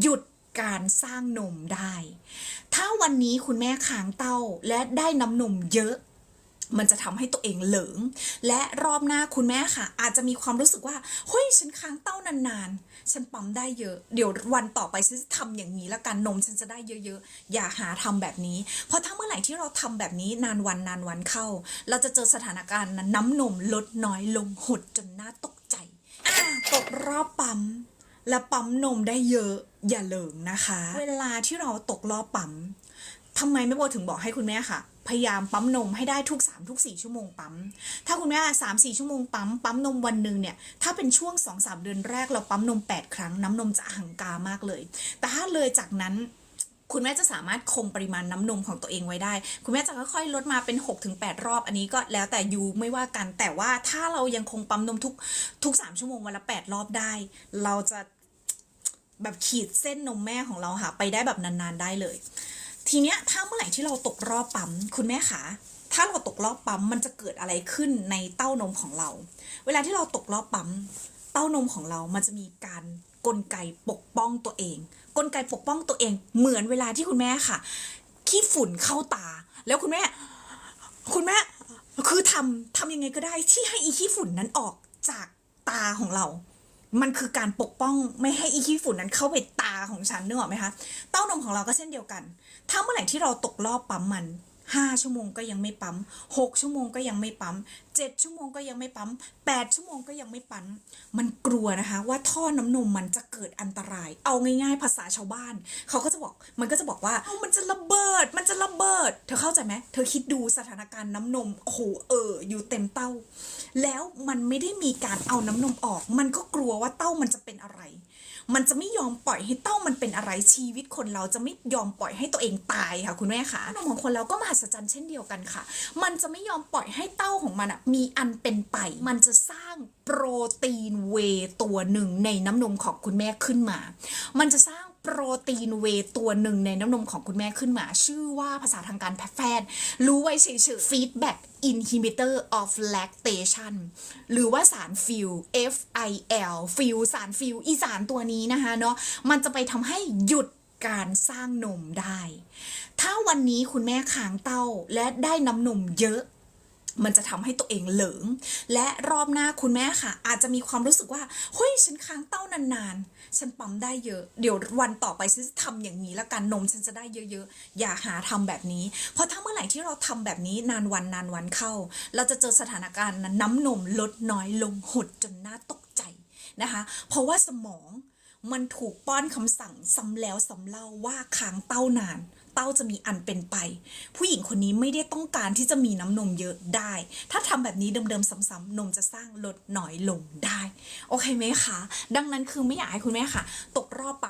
หยุดการสร้างนมได้ ถ้าวันนี้คุณแม่ค้างเต้าและได้น้ำนมเยอะ มันจะทำให้ตัวเองเหลิง และรอบหน้าคุณแม่ค่ะ อาจจะมีความรู้สึกว่า เฮ้ย ฉันค้างเต้านานๆ ฉันปั๊มได้เยอะ เดี๋ยววันต่อไปฉันจะทำอย่างนี้แล้วกัน นมฉันจะได้เยอะๆ อย่าหาทำแบบนี้ เพราะถ้าเมื่อไหร่ที่เราทำแบบนี้นานวันนานวันเข้า เราจะเจอสถานการณ์น้ำนมลดน้อยลงหดจนน่าตกใจ อะตกรอบปั๊ม และปั๊มนมได้เยอะอย่าเหลิงนะคะ เวลาที่เราตกรอบปั๊มทำไมไม่โบถึงบอกให้คุณแม่ค่ะ พยายามปั๊มนมให้ได้ทุก 3 ทุก 4 ชั่วโมงปั๊ม ถ้าคุณแม่สามสี่ชั่วโมงปั๊มปั๊มนมวันหนึ่งเนี่ย ถ้าเป็นช่วง 2-3 เดือนแรกเราปั๊มนม 8 ครั้ง น้ำนมจะหังกามากเลย แต่ถ้าเลยจากนั้น คุณแม่จะสามารถคงปริมาณน้ำนมของตัวเองไว้ได้ คุณแม่จะค่อยๆลดมาเป็น 6-8 รอบ อันนี้ก็แล้วแต่ยูไม่ว่ากัน แต่ว่าถ้าเรายังคงปั๊มนมทุกทุก 3 ชั่วโมงวันละ 8 รอบได้ เราจะแบบขีดเส้นนมแม่ของเราค่ะไปได้แบบนานๆได้เลย ทีเนี้ยถ้าเมื่อไหร่ที่เราตกรอบปั๊มคุณแม่คะถ้าเราตกรอบปั๊มมันจะเกิดอะไรขึ้นในเต้านมของเรา เวลาที่เราตกรอบปั๊ม ต้านมของเรามันจะมีการกลไกปกป้องตัวเอง กลไกปกป้องตัวเอง เหมือนเวลาที่คุณแม่ค่ะขี้ฝุ่นเข้าตา แล้วคุณแม่ คุณแม่คือทำทำยังไงก็ได้ที่ให้อีขี้ฝุ่นนั้นออกจากตาของเรา มันคือการปกป้องไม่ให้อีขี้ฝุ่นนั้นเข้าไปตาของฉันนึกออกไหมคะ เต้านมของเราก็เช่นเดียวกัน ถ้าเมื่อไหร่ที่เราตกรอบปั๊มมัน ห้าชั่วโมงก็ยังไม่ปั๊มหกชั่วโมงก็ยังไม่ปั๊มเจ็ดชั่วโมงก็ยังไม่ปั๊มแปดชั่วโมงก็ยังไม่ปั๊ม มันกลัวนะคะว่าท่อน้ำนมมันจะเกิดอันตราย เอาง่ายๆ ภาษาชาวบ้าน เขาก็จะบอก มันก็จะบอกว่าเอ้ามันจะระเบิด มันจะระเบิด เธอเข้าใจไหม เธอคิดดูสถานการณ์น้ำนม โอ้โห เออ อยู่เต็มเต้า แล้วมันไม่ได้มีการเอาน้ำนมออก มันก็กลัวว่าเต้ามันจะเป็นอะไร มันจะไม่ยอมปล่อยให้เต้ามันเป็นอะไรชีวิตคนเราจะไม่ยอมปล่อยให้ตัวเองตายค่ะคุณแม่คะนมของคนเราก็มหัศจรรย์เช่นเดียวกันค่ะ มันจะไม่ยอมปล่อยให้เต้าของมันอะมีอันเป็นไป มันจะสร้างโปรตีนเวย์ตัวหนึ่งในน้ำนมของคุณแม่ขึ้นมา มันจะสร้างโปรตีนเวตัวหนึ่งในน้ำนมของคุณแม่ขึ้นมา ชื่อว่าภาษาทางการแพทย์ รู้ไว้เฉยๆ feedback inhibitor of lactation หรือว่าสารฟิล FIL ฟิลสารฟิลอีสารตัวนี้นะคะเนาะมันจะไปทำให้หยุดการสร้างนมได้ ถ้าวันนี้คุณแม่ค้างเต้าและได้น้ำนมเยอะ มันจะทำให้ตัวเองเหลิง และรอบหน้าคุณแม่ค่ะ อาจจะมีความรู้สึกว่าเฮ้ยฉันค้างเต้านานๆ ฉันปั๊มได้เยอะ เดี๋ยววันต่อไปฉันจะทำอย่างนี้แล้วกันนมฉันจะได้เยอะๆ อย่าหาทำแบบนี้ เพราะถ้าเมื่อไหร่ที่เราทำแบบนี้นานวันนานวันเข้า เราจะเจอสถานการณ์นั้นน้ำนมลดน้อยลงหดจนน่าตกใจนะคะ เพราะว่าสมองมันถูกป้อนคำสั่งซ้ำแล้วซ้ำเล่าว่าค้างเต้านาน เต้าจะมีอันเป็นไป ผู้หญิงคนนี้ไม่ได้ต้องการที่จะมีน้ำนมเยอะได้ ถ้าทำแบบนี้เดิมๆซ้ำๆนมจะสร้างลดหน่อยลงได้ โอเคไหมคะ ดังนั้นคือไม่อยากให้คุณแม่ค่ะ ตกรอบปะ